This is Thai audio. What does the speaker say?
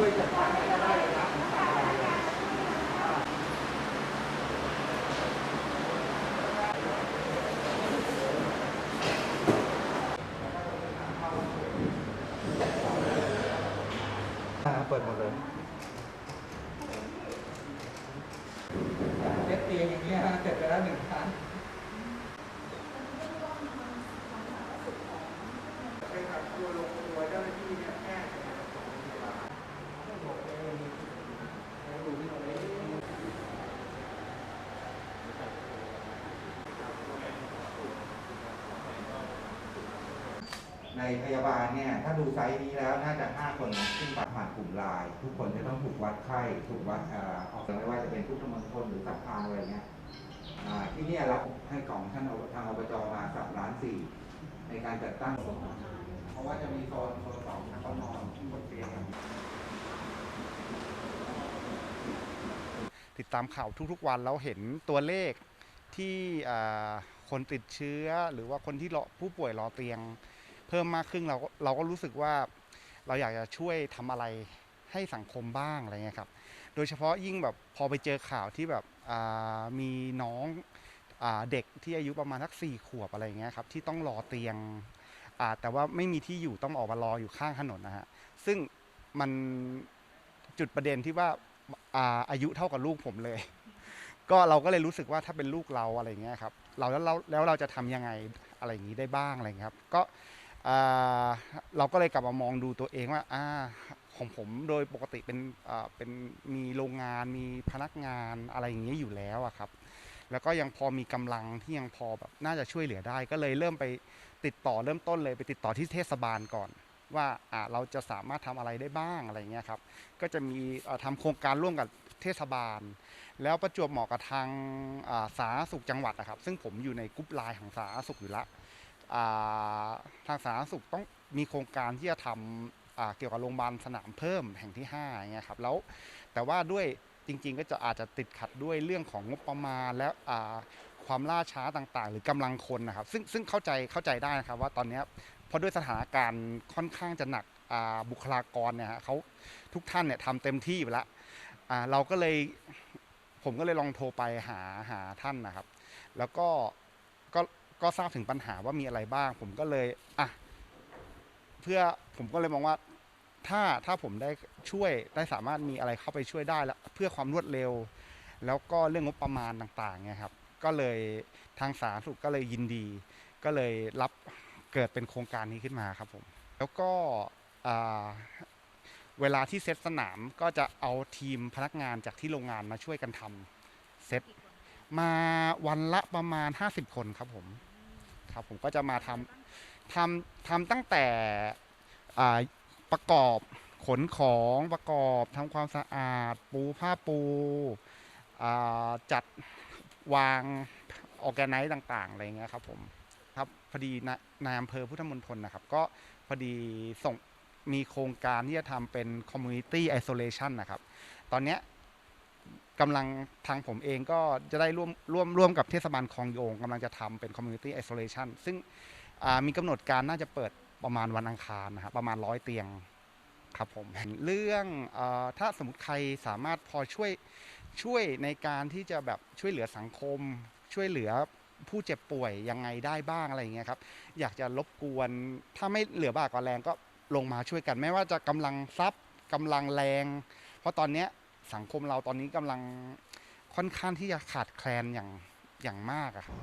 เลยนะอ่าเปิดหมดเลยเตียงอย่างนี้ฮะเสร็จไปแล้วหนึ่งครั้งไปขับตัวลงตัวเจ้าหน้าที่เนี่ยแพทย์เนี่ยของโรงพยาบาลบอกเองแล้วดูนี่ตรงนี้ ในพยาบาลเนี่ยถ้าดูไซส์นี้แล้วน่าจะ 5 คนขึ้นไปผ่านกลุ่มไลน์ทุกคนจะต้องถูกวัดไข้ถูกวัดเอ่อออกไม่ว่าจะเป็นพุทธมณฑลหรือสัมภารอะไรเงี้ยที่นี่เราให้กล่องท่านเอาทางอบจมาสับล้านสี่ในการจัดตั้งโซนเพราะว่าจะมีโซนโซนสองเขานอนบนเตียงติดตามข่าวทุกๆวันแล้วเห็นตัวเลขที่อ่าคนติดเชื้อหรือว่าคนที่ผู้ป่วยรอเตียง เพิ่มมากขึ้นเราก็เราก็รู้สึกว่าเราอยากจะช่วยทำอะไรให้สังคมบ้างอะไรเงี้ยครับ โดยเฉพาะยิ่งแบบพอไปเจอข่าวที่แบบอ่ามีน้องอาเด็กที่อายุประมาณสักสี่ขวบอะไรเงี้ยครับที่ต้องรอเตียงอ่าแต่ว่าไม่มีที่อยู่ต้องออกมารออยู่ข้างถนนนะฮะซึ่งมันจุดประเด็นที่ว่าอ่าอายุเท่ากับลูกผมเลย ก็เราก็เลยรู้สึกว่าถ้าเป็นลูกเราอะไรเงี้ยครับเราแล้วเราแล้วเราจะทำยังไงอะไรอย่างนี้ได้บ้างอะไรครับ ก็ เราก็เลยกลับมามองดูตัวเองว่าอ่าของผมโดยปกติเป็นเป็นมีโรงงานมีพนักงานอะไรอย่างเงี้ยอยู่แล้วอะครับ แล้วก็ยังพอมีกำลังที่ยังพอแบบน่าจะช่วยเหลือได้ ก็เลยเริ่มไปติดต่อเริ่มต้นเลยไปติดต่อที่เทศบาลก่อน ว่าอ่าเราจะสามารถทำอะไรได้บ้างอะไรเงี้ยครับ ก็จะมีเอ่อทำโครงการร่วมกับเทศบาล แล้วประจวบเหมาะกับทางสาธารณสุขจังหวัดนะครับ ซึ่งผมอยู่ในกรุ๊ปไลน์ของสาธารณสุขอยู่ละ ทางสาธารณสุขต้องมีโครงการที่จะทำเกี่ยวกับโรงพยาบาลสนามเพิ่มแห่งที่5อย่างเงี้ยครับแล้วแต่ว่าด้วยจริง ๆ ก็จะอาจจะติดขัดด้วยเรื่องของงบประมาณและอ่าความล่าช้าต่างๆ หรือกำลังคนนะครับ ซึ่งซึ่งเข้าใจเข้าใจได้นะครับว่าตอนนี้เพราะด้วยสถานการณ์ค่อนข้างจะหนักบุคลากรเนี่ยฮะเขาทุกท่านเนี่ยทำเต็มที่ไปแล้วเราก็เลยผมก็เลยลองโทรไปหาหาท่านนะครับ แล้วก็ ก็ทราบถึงปัญหาว่ามีอะไรบ้าง ผมก็เลยอะเพื่อผมก็เลยมองว่าถ้าถ้าผมได้ช่วยได้สามารถมีอะไรเข้าไปช่วยได้แล้วเพื่อความรวดเร็ว แล้วก็เรื่องงบประมาณต่างๆเนี่ยครับ ก็เลยทางสาธารณสุขก็เลยยินดี ก็เลยรับเกิดเป็นโครงการนี้ขึ้นมาครับผมแล้วก็เวลาที่เซตสนามก็จะเอาทีมพนักงานจากที่โรงงานมาช่วยกันทำเซตมาวันละประมาณ 50 คนครับผม ครับผมก็จะมาทำทำทำตั้งแต่ประกอบขนของประกอบทำความสะอาด ปูผ้าปูจัดวางออแกไนซ์ต่างๆอะไรเงี้ยครับผมครับพอดีนายนายอำเภอพุทธมณฑลนะครับ ก็พอดีส่งมีโครงการที่จะทำเป็น community isolation นะครับ ตอนเนี้ย กำลังทางผมเองก็จะได้ร่วมร่วมร่วมกับเทศบาลคลองโยงกำลังจะทำเป็น community isolation ซึ่งมีกำหนดการน่าจะเปิดประมาณวันอังคารนะครับประมาณร้อยเตียงครับผมเรื่องอถ้าสมมติใครสามารถพอช่วยช่วยในการที่จะแบบช่วยเหลือสังคม ช่วยเหลือผู้เจ็บป่วยยังไงได้บ้างอะไรอย่างเงี้ยครับอยากจะรบกวนถ้าไม่เหลือบากกว่าแรงก็ลงมาช่วยกัน ไม่ว่าจะกำลังทรัพย์กำลังแรง เพราะตอนเนี้ย สังคมเราตอนนี้กำลังค่อนข้างที่จะขาดแคลนอย่างอย่างมากอะครับ